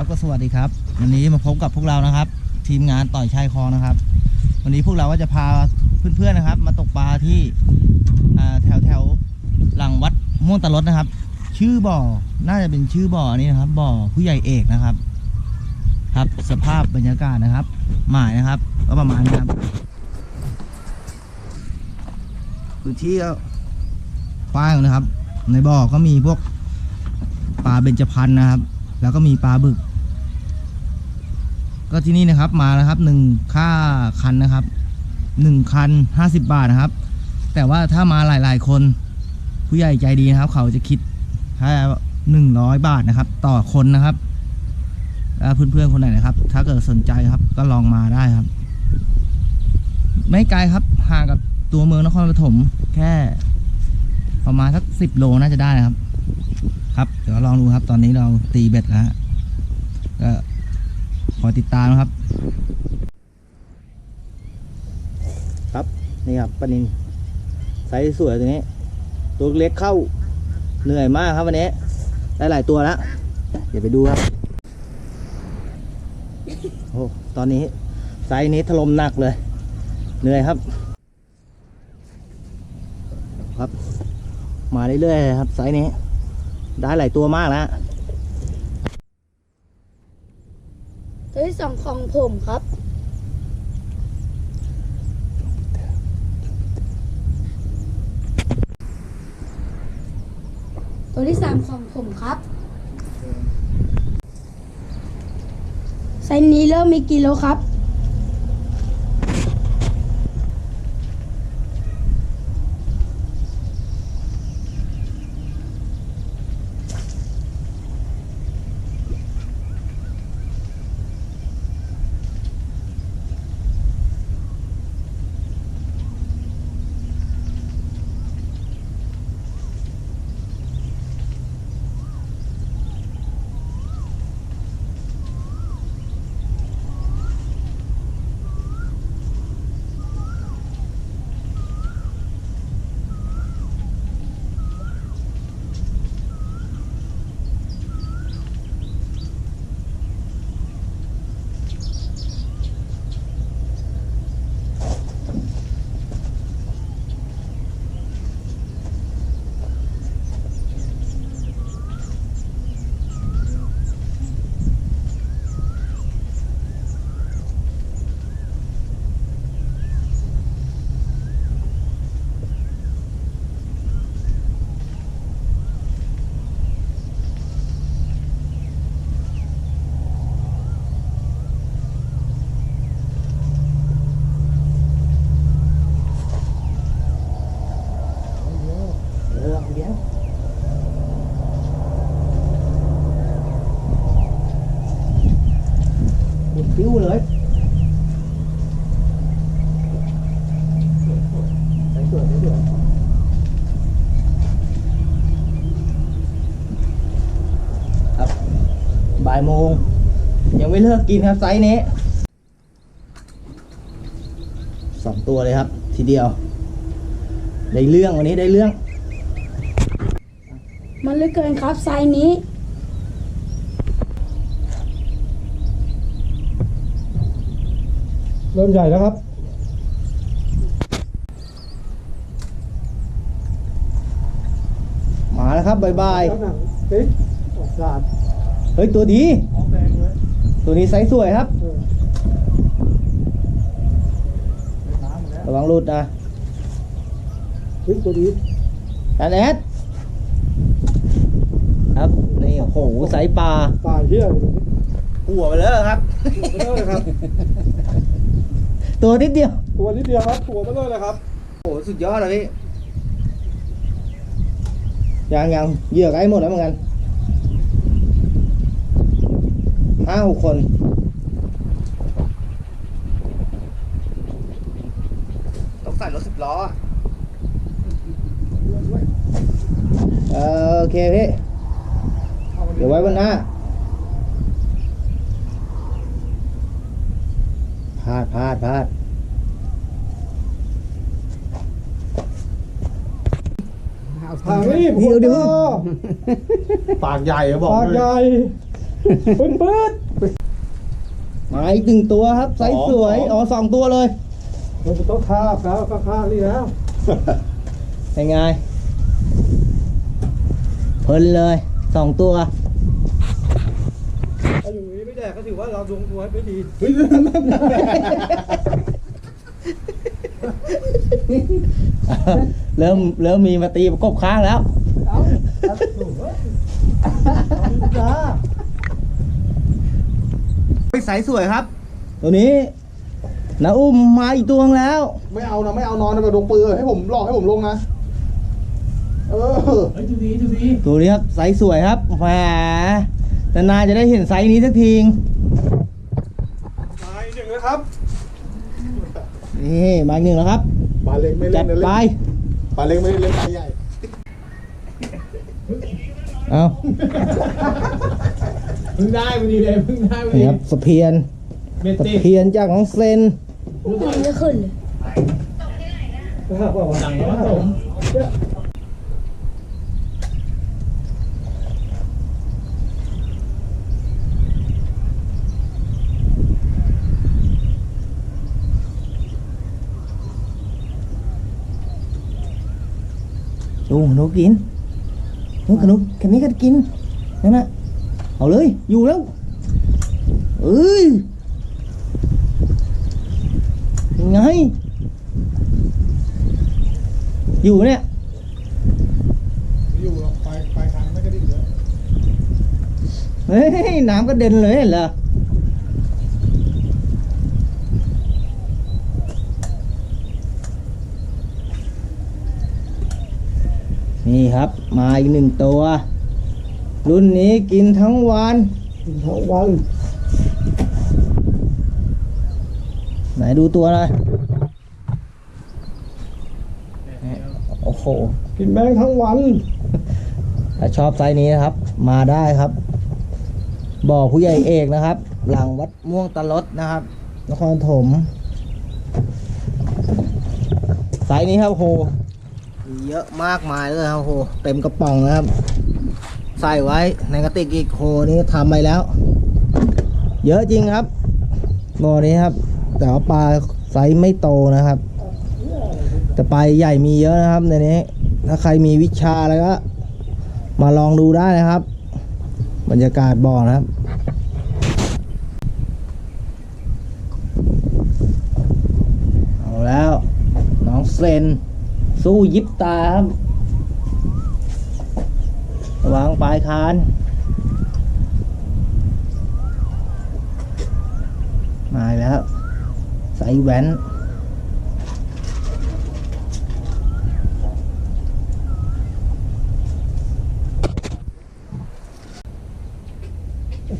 ครับก็สวัสดีครับ วันนี้มาพบกับพวกเรานะครับ ทีมงานต่อยชายคอนะครับ วันนี้พวกเราก็จะพาเพื่อนๆนะครับ มาตกปลาที่แถวแถวหลังวัดม่วงตะลดนะครับ ชื่อบ่อน่าจะเป็นชื่อบ่อนี้นะครับ บ่อผู้ใหญ่เอกนะครับ ครับสภาพบรรยากาศนะครับ หมายนะครับก็ประมาณนี้ครับพื้นที่ก็กว้างนะครับ ในบ่อก็มีพวกปลาเบญจพรรณนะครับ แล้วก็มีปลาบึก ก็ที่นี่นะครับมาแล้วครับหนึ่งค่าคันนะครับหนึ่งคันห้าสิบบาทนะครับ แต่ว่าถ้ามาหลาย ๆ คนผู้ใหญ่ใจดีนะครับ เขาจะคิดแค่หนึ่งร้อยบาทนะครับ ต่อคนนะครับแล้วเพื่อนๆคนไหนนะครับ ถ้าเกิดสนใจครับ ก็ลองมาได้ครับ ไม่ไกลครับห่างกับตัวเมืองนครปฐมแค่ ประมาณสักสิบโลน่าจะได้นะครับ ครับ เดี๋ยวลองดูครับ ตอนนี้เราตีเบ็ดแล้วก็ ขอติดตามนะครับ ครับนี่ครับปลานินไซส์สวยตัวนี้ ตัวเล็กเข้าเหนื่อยมากครับวันนี้ได้หลายตัวแล้วเดี๋ยวไปดูครับโอ้ตอนนี้ไซส์นี้ถล่มหนักเลย เหนื่อยครับ ครับ มาเรื่อยๆครับไซส์นี้ ได้หลายตัวมากแล้ว ตัว ที่สองของผมครับ ตัวที่สามของผมครับ ไซส์นี้เริ่มมีกิโลครับ เออเลี้ยงหมุน ปิ้วเลยใส่สวยใส่สวยครับบ่ายโมง ยังไม่เลิกกินครับไซส์นี้สองตัวเลยครับ ทีเดียว ได้เรื่องวันนี้ได้เรื่อง มันเลือเกินครับไซส์นี้ เริ่มใหญ่แล้วครับมาแล้วครับบายบายแล้วหนังติ๊กออกสาดเฮ้ยตัวดี ออกแดงเลยตัวนี้ไซส์สวยครับ เออเป็นน้ำหมดแล้วระวังหลุดนะเฮ้ยตัวนี้อันแอดครับนี่โอ้โหไซส์ปลาตายเฮี้ยเลยหัวไปเลยครับตัวเบลอเลยครับ ตัวนิดเดียว ตัวนิดเดียวครับ ตัวเบลอเลยครับ โอ้โหสุดยอดเลยพี่ยังยังเหยื่อใกล้หมดแล้วเหมือนกันห้าหกคน ต้องใส่รถสิบล้ออะเออโอเคพี่ เดี๋ยวไว้วันหน้า พลาดพลาดพลาดทางนี้เดี๋ยวเดี๋ยวปากใหญ่บอกปากใหญ่ปื๊ดปื๊ดมาอีกหนึ่งตัวครับไซส์สวยสองอ๋อสองตัวเลย มันจะต้องคาบแล้วก็คาบนี่แล้วเป็นไงเพลินเลยสองตัว ถ้าอยู่นี้ไม่แดกก็ถือว่าเราดวงตัวไม่ดีเริ่มเริ่มมีมาตีประกบข้างแล้วจ้าไปสายสวยครับ ตัวนี้นาอุ้มมาอีกตัวนึงแล้ว ไม่เอานะไม่เอานอนแบบลงปืนให้ผมหลอกให้ผมลงนะเออตัวนี้ครับไซส์สวยครับแหม นานๆจะได้เห็นไซส์นี้สักทีมาอีกหนึ่งนะครับนี่มาอีกหนึ่งแล้วครับปลาเล็กไม่เล่จันดนะไปเล่นปลาเล็กไม่ได้เล่นปลาใหญ่เอาเพิ่งได้วันนี้เลยเพิ่งได้วันนี่นี้ครับสะเพียนเมตสะติเพียนจากน้องเซนมันจะขึ้นเลยนะครับว่าสั่งผส มดูหนูกินหนูขนุนแค่นี้ก็กินนั่นนะเอาเลย อยู่แล้วเอ้ยยังไง อยู่เนี่ยอยู่หรอกปลายปลายทางไม่กระดิ่งเลยเฮ้ย น้ำก็เด่นเลยเหรอ นี่ครับ มาอีกหนึ่งตัว รุ่นนี้กินทั้งวันทั้งวัน ไหนดูตัวหน่อยโอ้โห กินแมงทั้งวัน ถ้าชอบไซส์นี้นะครับ มาได้ครับ บ่อผู้ใหญ่เอกนะครับ หลังวัดม่วงตะลดนะครับ นครถมไซส์นี้ครับโหมี เยอะมากมายเลยครับโหเต็มกระป๋องนะครับ ใส่ไว้ในกระติกอีกโหนี่ทำไปแล้ว เยอะจริงครับบ่อนี้ครับ แต่ว่าปลาไซส์ไม่โตนะครับ แต่ปลาใหญ่มีเยอะนะครับในนี้ ถ้าใครมีวิชาอะไรก็ มาลองดูได้นะครับ บรรยากาศบ่อนะครับเอาแล้ว น้องเซน สู้ยิบตาครับระวางปลายคานมาอีกแล้วใส่แหวน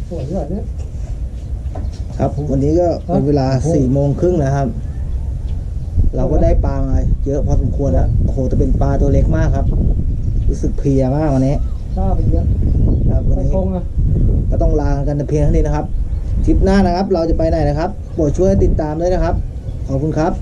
สวยแบบนี้ครับ วันนี้ก็เป็นเวลาสี่โมงครึ่งนะครับ เราก็ได้ปลามาเยอะพอสมควรแล้วโอ้โหแต่เป็นปลาตัวเล็กมากครับ รู้สึกเพลียมากวันนี้ข้าไปเยอะครับวันไปนี้คงอะก็ต้องลากันแต่เพียงเท่านี้นะครับทริปหน้านะครับ เราจะไปไหนนะครับโปรดช่วยติดตามด้วยนะครับ ขอบคุณครับ